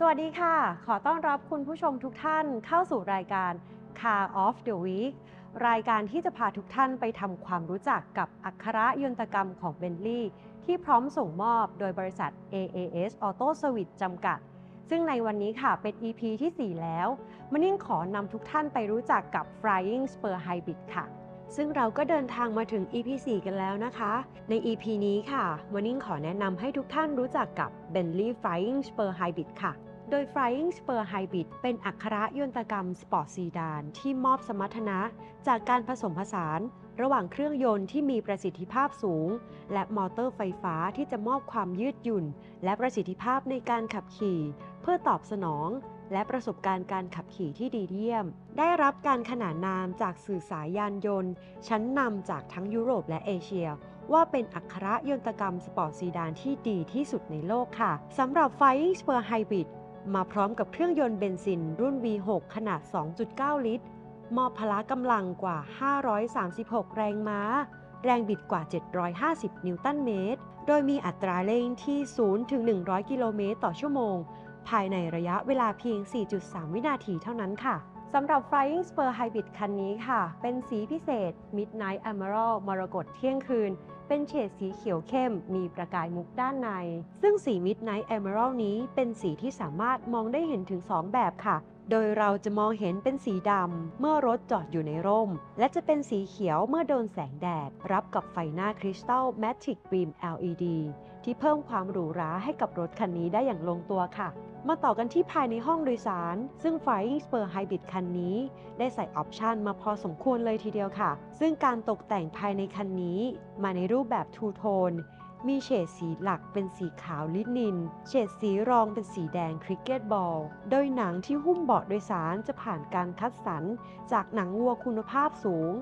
สวัสดีค่ะ ขอต้อนรับคุณผู้ชมทุกท่านเข้าสู่รายการ Car of the Week รายการที่จะพาทุกท่านไปทำความรู้จักกับอักระยนตกรรมของ Bentley ที่พร้อมส่งมอบโดยบริษัท AAS Auto Service จำกัด ซึ่งในวันนี้ค่ะเป็น EP ที่ 4 แล้วมันนิ่งขอนำทุกท่านไปรู้จักกับ Flying Spur Hybrid ค่ะ ซึ่งเราก็เดินทางมาถึง EP 4 กันแล้วนะคะ ใน EP นี้ค่ะวันนิ่งขอแนะนำให้ทุกท่านรู้จักกับ Bentley Flying Spur Hybrid ค่ะ โดย Flying Spur Hybrid เป็นอักขระยนตกรรมสปอร์ตซีดานที่มอบสมรรถนะ จากการผสมผสาน ระหว่างเครื่องยนต์ที่มีประสิทธิภาพสูง และมอเตอร์ไฟฟ้าที่จะมอบความยืดหยุ่น และประสิทธิภาพในการขับขี่ เพื่อตอบสนอง และประสบการณ์การขับขี่ที่ดีเยี่ยม ได้รับการขนานนามจากสื่อสายยานยนต์ ชั้นนำจากทั้งยุโรปและเอเชียว่าเป็นอักขระยนตกรรมสปอร์ตซีดานที่ดีที่สุดในโลกค่ะสำหรับ Flying Spur Hybrid มาพร้อมกับเครื่องยนต์เบนซินรุ่น V6 ขนาด 2.9 ลิตร มอบพละกำลังกว่า 536 แรงม้า แรงบิดกว่า 750 นิวตันเมตร โดยมีอัตราเร่งที่ 0 ถึง 100 กิโลเมตรต่อชั่วโมง ภายในระยะเวลาเพียง 4.3 วินาทีเท่านั้นค่ะ สำหรับ Flying Spur Hybrid คันนี้ค่ะ เป็นสีพิเศษ Midnight Emerald มรกตเที่ยงคืน เป็นเฉดสีเขียวเข้ม มีประกายมุกด้านใน ซึ่งสี Midnight Emerald นี้เป็นสีที่สามารถมองได้เห็นถึง 2 แบบค่ะ โดยเราจะมองเห็นเป็นสีดำเมื่อรถจอดอยู่ในร่ม และจะเป็นสีเขียวเมื่อโดนแสงแดด รับกับไฟหน้าคริสตัล Matic Beam LED ที่เพิ่มความหรูหราให้กับรถคันนี้ได้อย่างลงตัวค่ะ มาต่อกันที่ภายในห้องโดยสาร ซึ่ง Flying Spur Hybrid คันนี้ ได้ใส่ออปชันมาพอสมควรเลยทีเดียวค่ะ ซึ่งการตกแต่งภายในคันนี้ มาในรูปแบบทูโทน มีเฉดสีหลักเป็นสีขาวลินิน เฉดสีรองเป็นสีแดงคริกเก็ตบอล โดยหนังที่หุ้มเบาะโดยสารจะผ่านการคัดสรรจากหนังวัวคุณภาพสูง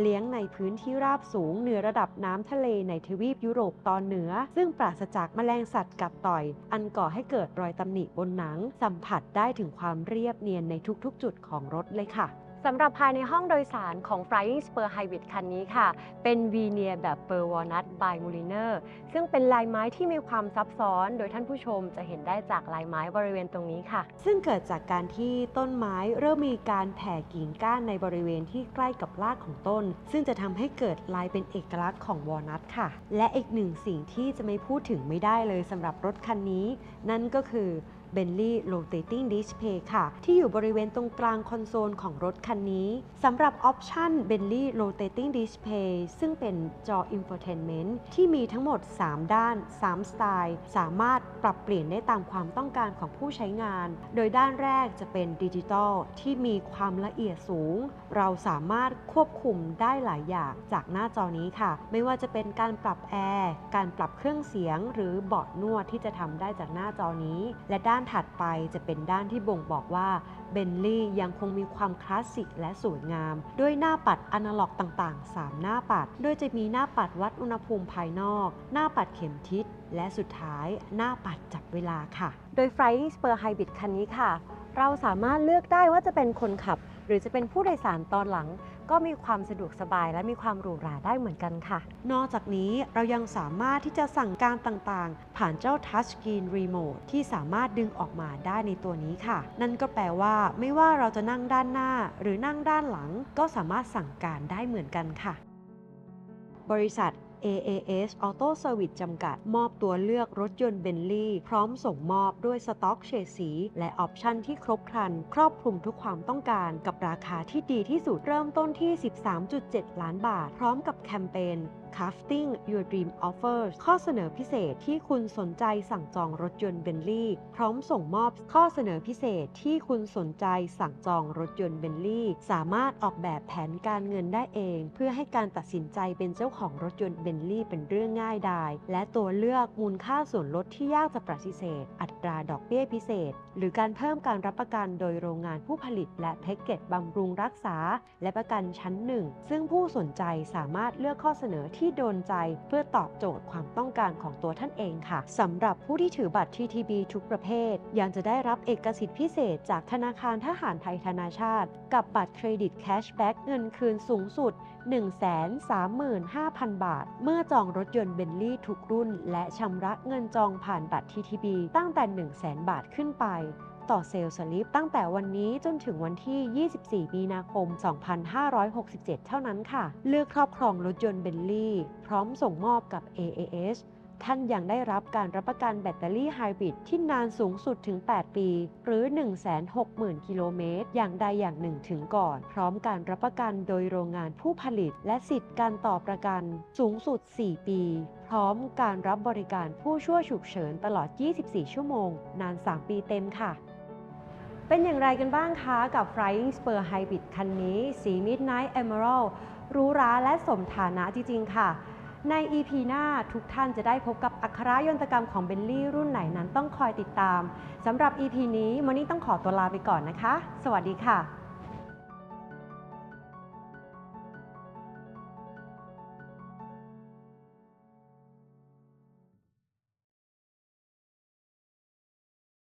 เลี้ยงในพื้นที่ราบสูงเหนือระดับน้ำทะเลในทวีปยุโรปตอนเหนือ ซึ่งปราศจากแมลงสัตว์กัดต่อย อันก่อให้เกิดรอยตำหนิบนหนัง สัมผัสได้ถึงความเรียบเนียนในทุกๆ จุดของรถเลยค่ะ สำหรับภายในห้องโดยสารของ Flying Spur Hybrid คันนี้ค่ะ เป็นวีเนียแบบ Per Walnut by Mulliner ซึ่งเป็นลายไม้ที่มีความซับซ้อน โดยท่านผู้ชมจะเห็นได้จากลายไม้บริเวณตรงนี้ค่ะ ซึ่งเกิดจากการที่ต้นไม้เริ่มมีการแผ่กิ่งก้านในบริเวณที่ใกล้กับรากของต้น ซึ่งจะทำให้เกิดลายเป็นเอกลักษณ์ของวอนัทค่ะ และอีกหนึ่งสิ่งที่จะไม่พูดถึงไม่ได้เลยสำหรับรถคันนี้ นั่นก็คือ Bentley Rotating Display ค่ะ ที่อยู่บริเวณตรงกลางคอนโซลของรถคันนี้สำหรับออปชัน Bentley Rotating Display ซึ่งเป็นจอ Infotainment ที่มีทั้งหมด 3 ด้าน 3 สไตล์ สามารถปรับเปลี่ยนได้ตามความต้องการของผู้ใช้งาน โดยด้านแรกจะเป็นดิจิตอลที่มีความละเอียดสูง เราสามารถควบคุมได้หลายอย่างจากหน้าจอนี้ค่ะ ไม่ว่าจะเป็นการปรับแอร์ การปรับเครื่องเสียง หรือเบาะนวดที่จะทำได้จากหน้าจอนี้ และด้านถัดไปจะเป็นด้านที่บ่งบอกว่าเบนลี่ยังคงมีความคลาสสิกและสวยงาม ด้วยหน้าปัดอนาล็อกต่างๆ 3 หน้าปัด โดยจะมีหน้าปัดวัดอุณหภูมิภายนอก หน้าปัดเข็มทิศ และสุดท้ายหน้าปัดจับเวลาค่ะ โดย Flying Spur Hybrid คันนี้ค่ะ เราสามารถเลือกได้ว่าจะเป็นคนขับ หรือจะเป็นผู้โดยสารตอนหลัง ก็มีความสะดวกสบายและมีความหรูหราได้เหมือนกันค่ะ นอกจากนี้เรายังสามารถที่จะสั่งการต่างๆ ผ่านเจ้า Touch Screen Remote ที่สามารถดึงออกมาได้ในตัวนี้ค่ะ นั่นก็แปลว่าไม่ว่าเราจะนั่งด้านหน้า หรือนั่งด้านหลัง ก็สามารถสั่งการได้เหมือนกันค่ะ บริษัท AAS Auto Service จำกัด มอบตัวเลือกรถยนต์เบนลี่พร้อมส่งมอบด้วยสต็อกเฉดสี และออปชันที่ครบครัน ครอบคลุมทุกความต้องการกับราคาที่ดีที่สุดเริ่มต้นที่ 13.7 ล้านบาท พร้อมกับแคมเปญ Crafting Your Dream Offers ข้อเสนอพิเศษที่คุณสนใจสั่งจองรถยนต์เบนลี่พร้อมส่งมอบข้อเสนอพิเศษที่คุณสนใจสั่งจองรถยนต์เบนลี่สามารถออกแบบแผนการเงินได้เอง เพื่อให้การตัดสินใจเป็นเจ้าของรถยนต์เบนลี่เป็นเรื่องง่ายดายและตัวเลือกมูลค่าส่วนลดที่ยากจะปฏิเสธ อัตราดอกเบี้ยพิเศษ หรือการเพิ่มการรับประกันโดยโรงงานผู้ผลิต และแพ็กเกจบำรุงรักษา และประกันชั้นหนึ่งซึ่งผู้สนใจสามารถเลือกข้อเสนอที่ที่โดนใจเพื่อตอบโจทย์ความต้องการของตัวท่านเองค่ะสำหรับผู้ที่ถือบัตร TTB ทุกประเภท ยังจะได้รับเอกสิทธิพิเศษ จากธนาคารทหารไทยธนาชาติ กับบัตรเครดิตแคชแบ็กเงินคืนสูงสุด 135,000 บาท เมื่อจองรถยนต์เบนลี่ทุกรุ่น และชำระเงินจองผ่านบัตร TTB ตั้งแต่ 100,000 บาทขึ้นไป ต่อเซลล์สลิปตั้งแต่วันนี้จนถึงวันที่ 24 มีนาคม 2567 เท่านั้นค่ะ เลือกครอบครองรถยนต์เบนลี่ พร้อมส่งมอบกับ AAS ท่านยังได้รับการรับประกันแบตเตอรี่ไฮบริดที่นานสูงสุดถึง 8 ปี หรือ 160,000 กิโลเมตร อย่างใดอย่างหนึ่งถึงก่อน พร้อมการรับประกันโดยโรงงานผู้ผลิต และสิทธิ์การต่อประกันสูงสุด 4 ปี พร้อมการรับบริการผู้ช่วยฉุกเฉินตลอด 24 ชั่วโมง นาน 3 ปีเต็มค่ะ เป็นอย่างไรกันบ้างคะกับ Flying Spur Hybrid คันนี้ สี Midnight Emerald รู้ราและสมฐานะจริง ๆ ค่ะ ใน EP หน้าทุกท่านจะได้พบกับอัครายนตกรรมของเบลลี่รุ่นไหนนั้นต้องคอยติดตามสำหรับ EP นี้มอนี่ต้องขอตัวลาไปก่อนนะคะ สวัสดีค่ะ